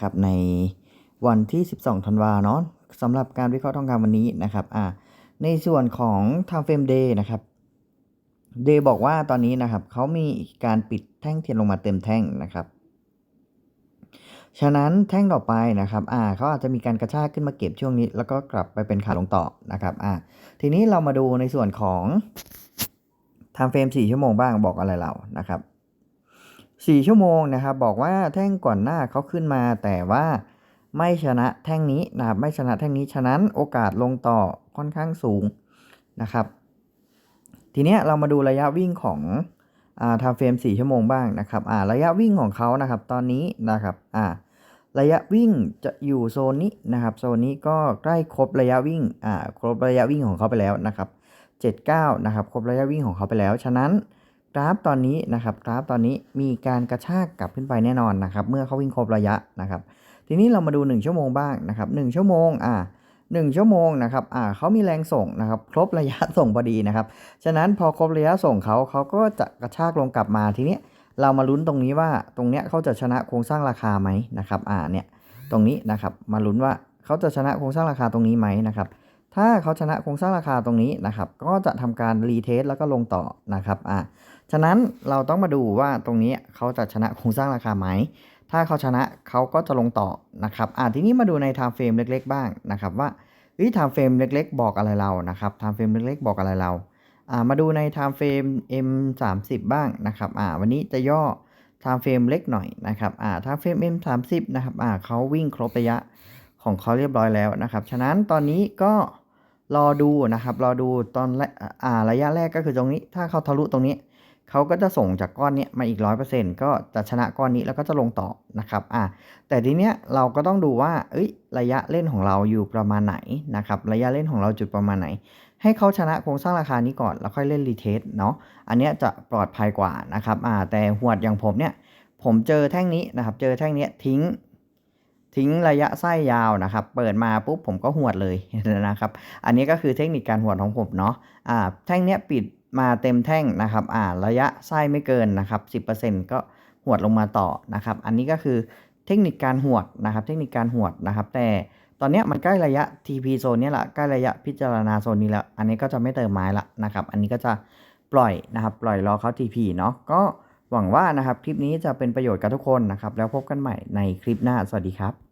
นะครับในวันที่ 12 ธันวาเนาะสำหรับการวิเคราะห์ทองคำวันนี้นะครับอ่าในส่วนของ time frame day นะครับเดย์บอกว่าตอนนี้นะครับเขามีการปิดแท่งเทียนลงมาเต็มแท่งนะครับ ฉะนั้นแท่งต่อไปนะครับอ่าเขาอาจจะมีการกระชากขึ้นมาเก็บช่วงนี้ แล้วก็กลับไปเป็นขาลงต่อนะครับอ่าทีนี้เรามาดูในส่วนของ time frame 4ชั่วโมงบ้างบอกอะไรเรานะครับ 4 ชั่วโมงนะครับ บอกว่าแท่งก่อนหน้าเขาขึ้นมา แต่ว่าไม่ชนะแท่งนี้นะครับไม่ชนะแท่งนี้ฉะนั้นโอกาสลงต่อค่อนข้างสูงนะครับ ทีเนี้ยเรามาดูระยะวิ่งของอา time frame 4ชั่วโมงบ้างนะครับอ่าระยะวิ่งของเขานะครับ ตอนนี้นะครับอ่าระยะวิ่งจะอยู่โซนนี้นะครับ โซนนี้ก็ใกล้ครบระยะวิ่งอ่าครบระยะวิ่งของเขาไปแล้วนะครับ 79 นะครับ ครบระยะวิ่งของเขาไปแล้ว ฉะนั้น กราฟตอนนี้นะครับกราฟตอนนี้มีการกระชากกลับขึ้นไปแน่นอนนะครับ เมื่อเขาวิ่งครบระยะนะครับ ทีนี้เรามาดู 1 ชั่วโมงบ้างนะครับ1ชั่วโมงอ่า1ชั่วโมงนะครับ อ่าเขามีแรงส่งนะครับ ครบระยะส่งพอดีนะครับ ฉะนั้นพอครบระยะส่งเขาเขาก็จะกระชากลงกลับมาทีนี้เรามาลุ้นตรงนี้ว่าตรงเนี้ยเขาจะชนะโครงสร้างราคาไหมนะครับ อ่าเนี่ยตรงนี้นะครับ มาลุ้นว่าเขาจะชนะโครงสร้างราคาตรงนี้ไหมนะครับ ถ้าเขาชนะโครงสร้างราคาตรงนี้นะครับ ก็จะทำการรีเทสแล้วก็ลงต่อนะครับอ่าฉะนั้นเราต้องมาดูว่าตรงนี้เขาจะชนะโครงสร้างราคาไหม ถ้าเขาชนะเขาก็จะลงต่อนะครับอ่าทีนี้มาดูใน time frame เล็ก ๆ บ้างนะครับว่าเฮ้ย time frame เล็ก ๆ บอกอะไรเรานะครับ time frame เล็ก ๆ บอกอะไรเราอ่ามาดูใน time frame M 3 0บ้างนะครับอ่าวันนี้จะย่อ time frame เล็กหน่อยนะครับอ่า time frame M 3 0นะครับอ่าเขาวิ่งครบระยะของเขาเรียบร้อยแล้วนะครับ ฉะนั้นตอนนี้ก็ รอดูนะครับ รอดูตอนแรกอ่าระยะแรกก็คือตรงนี้ ถ้าเขาทะลุตรงนี้ เขาก็จะส่งจากก้อนนี้มาอีกร้อยเปอร์เซ็นต์ก็จะชนะก้อนนี้แล้วก็จะลงต่อนะครับอ่าแต่ทีเนี้ยเราก็ต้องดูว่าเอ้ยระยะเล่นของเราอยู่ประมาณไหนนะครับ ระยะเล่นของเราจุดประมาณไหน ให้เขาชนะโครงสร้างราคานี้ก่อนแล้วค่อยเล่นรีเทสเนาะ อันเนี้ยจะปลอดภัยกว่านะครับอ่าแต่หวดอย่างผมเนี่ยผมเจอแท่งนี้นะครับ เจอแท่งเนี้ยทิ้ง ทิ้งระยะไส้ยาวนะครับ เปิดมาปุ๊บผมก็หวดเลยนะครับ อันนี้ก็คือเทคนิคการหวดของผมเนาะอ่าแท่งเนี้ยปิดมาเต็มแท่งนะครับอ่าระยะไส้ไม่เกินนะครับ10%ก็หวดลงมาต่อนะครับ อันนี้ก็คือเทคนิคการหวดนะครับ เทคนิคการหวดนะครับ แต่ตอนเนี้ยมันใกล้ระยะ TP โซนเนี้ยละใกล้ระยะพิจารณาโซนนี้แล้ว อันนี้ก็จะไม่เติมไม้ละนะครับ อันนี้ก็จะปล่อยนะครับ ปล่อยรอเขา TP เนาะก็ หวังว่านะครับคลิปนี้จะเป็นประโยชน์กับทุกคนนะครับ แล้วพบกันใหม่ในคลิปหน้า สวัสดีครับ